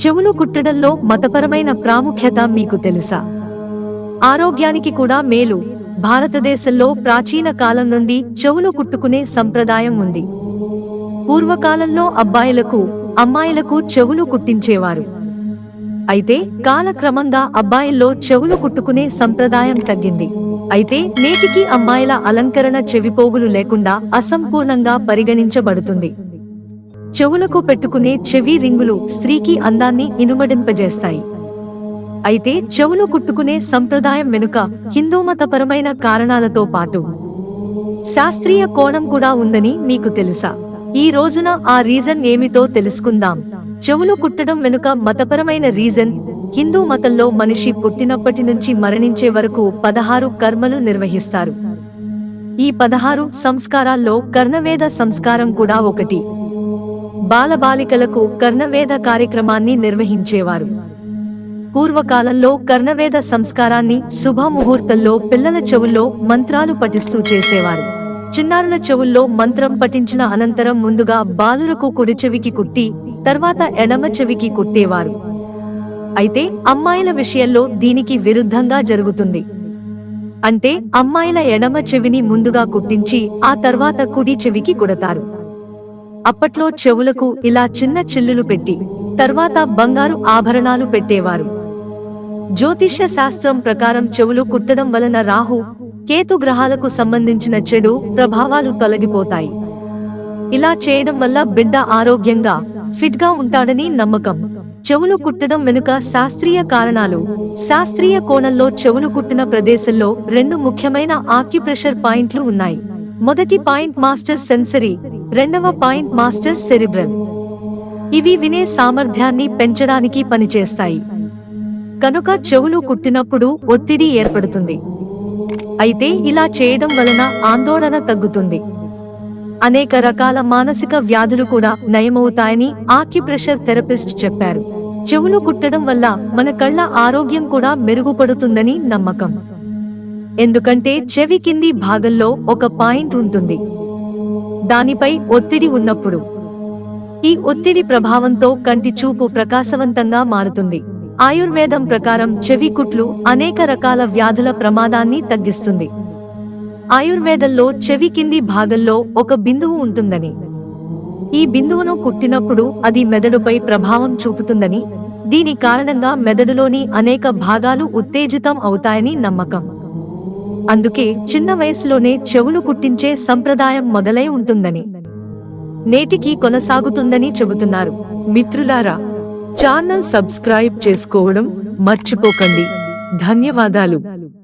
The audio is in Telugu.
చెవులు కుట్టడంలో మతపరమైన ప్రాముఖ్యత మీకు తెలుసా? ఆరోగ్యానికి కూడా మేలు. భారతదేశంలో ప్రాచీన కాలం నుండి చెవులు కుట్టుకునే సంప్రదాయం ఉంది. పూర్వకాలంలో అబ్బాయిలకు అమ్మాయిలకు చెవులు కుట్టించేవారు. అయితే కాలక్రమంగా అబ్బాయిల్లో చెవులు కుట్టుకునే సంప్రదాయం తగ్గింది. అయితే నేటికి అమ్మాయిల అలంకరణ చెవిపోగులు లేకుండా అసంపూర్ణంగా పరిగణించబడుతుంది. చెవులకు పెట్టుకునే చెవి రింగులు స్త్రీకి అందాన్ని ఇనుమడింపజేస్తాయి. అయితే చెవులు కుట్టుకునే సంప్రదాయం వెనుక హిందూమతపరమైన కారణాలతో పాటు శాస్త్రీయ కోణం కూడా ఉందని మీకు తెలుసా? ఈ రోజున ఆ రీజన్ ఏమిటో తెలుసుకుందాం. చెవులు కుట్టడం వెనుక మతపరమైన రీజన్ హిందూ మతంలో మనిషి పుట్టినప్పటి నుంచి మరణించే వరకు పదహారు కర్మలు నిర్వహిస్తారు. ఈ పదహారు సంస్కారాల్లో కర్ణవేద సంస్కారం కూడా ఒకటి. బాలబాలికలకు కర్ణవేద కార్యక్రమాన్ని నిర్వహించేవారు. పూర్వకాలంలో కర్ణవేద సంస్కారాన్ని శుభముహూర్తంలో పిల్లల చెవుల్లో మంత్రాలు పఠిస్తూ చేసేవారు. చిన్నారుల చెవుల్లో మంత్రం పఠించిన అనంతరం ముందుగా బాలులకు కుడి చెవికి కుట్టి తర్వాత ఎడమ చెవికి కుట్టేవారు. అయితే అమ్మాయిల విషయంలో దీనికి విరుద్ధంగా జరుగుతుంది. అంటే అమ్మాయిల ఎడమ చెవిని ముందుగా కుట్టించి ఆ తర్వాత కుడి చెవికి కుడతారు. అప్పట్లో చెవులకు ఇలా చిన్న చిల్లులు పెట్టి తర్వాత బంగారు ఆభరణాలు పెట్టేవారు. జ్యోతిష్య శాస్త్రం ప్రకారం చెవులు కుట్టడం వలన రాహు కేతు గ్రహాలకు సంబంధించిన చెడు ప్రభావాలు తొలగిపోతాయి. ఇలా చేయడం వల్ల బిడ్డ ఆరోగ్యంగా ఫిట్గా ఉంటాడని నమ్మకం. చెవులు కుట్టడం వెనుక శాస్త్రీయ కారణాలు. శాస్త్రీయ కోణంలో చెవులు కుట్టిన ప్రదేశంలో రెండు ముఖ్యమైన ఆక్యుప్రెషర్ పాయింట్లు ఉన్నాయి. మొదటి పాయింట్ మాస్టర్ సెన్సరీ రెండవ పాయింట్ మాస్టర్ సెరిబ్రల్. ఇవి వినే సామర్థ్యాన్ని పెంచడానికి పనిచేస్తాయి. కనుక చెవులు కుట్టినప్పుడు ఒత్తిడి ఏర్పడుతుంది. అయితే ఇలా చేయడం వలన ఆందోళన తగ్గుతుంది. అనేక రకాల మానసిక వ్యాధులు కూడా నయమవుతాయని ఆక్యుప్రెషర్ థెరపిస్ట్ చెప్పారు. చెవులు కుట్టడం వల్ల మన కళ్ళ ఆరోగ్యం కూడా మెరుగుపడుతుందని నమ్మకం. ఎందుకంటే చెవి కింది భాగంలో ఒక పాయింట్ ఉంటుంది. దానిపై ఒత్తిడి ఉన్నప్పుడు. ఈ ఒత్తిడి ప్రభావంతో కంటి చూపు ప్రకాశవంతంగా మారుతుంది. ఆయుర్వేదం ప్రకారం చెవి కుట్లు అనేక రకాల వ్యాధుల ప్రమాదాన్ని తగ్గిస్తుంది. ఆయుర్వేదంలో చెవి కింది భాగంలో ఒక బిందువు ఉంటుందని. ఈ బిందువును కుట్టినప్పుడు అది మెదడుపై ప్రభావం చూపుతుందని దీని కారణంగా మెదడులోని అనేక భాగాలు ఉత్తేజితం అవుతాయని నమ్మకం. అందుకే చిన్న వయసులోనే చెవులు కుట్టించే సంప్రదాయం మొదలై ఉంటుందని. నేటికి కొనసాగుతుందని చెబుతున్నారు. మిత్రులారా ఛానల్ సబ్స్క్రైబ్ చేసుకోవడం మర్చిపోకండి. ధన్యవాదాలు.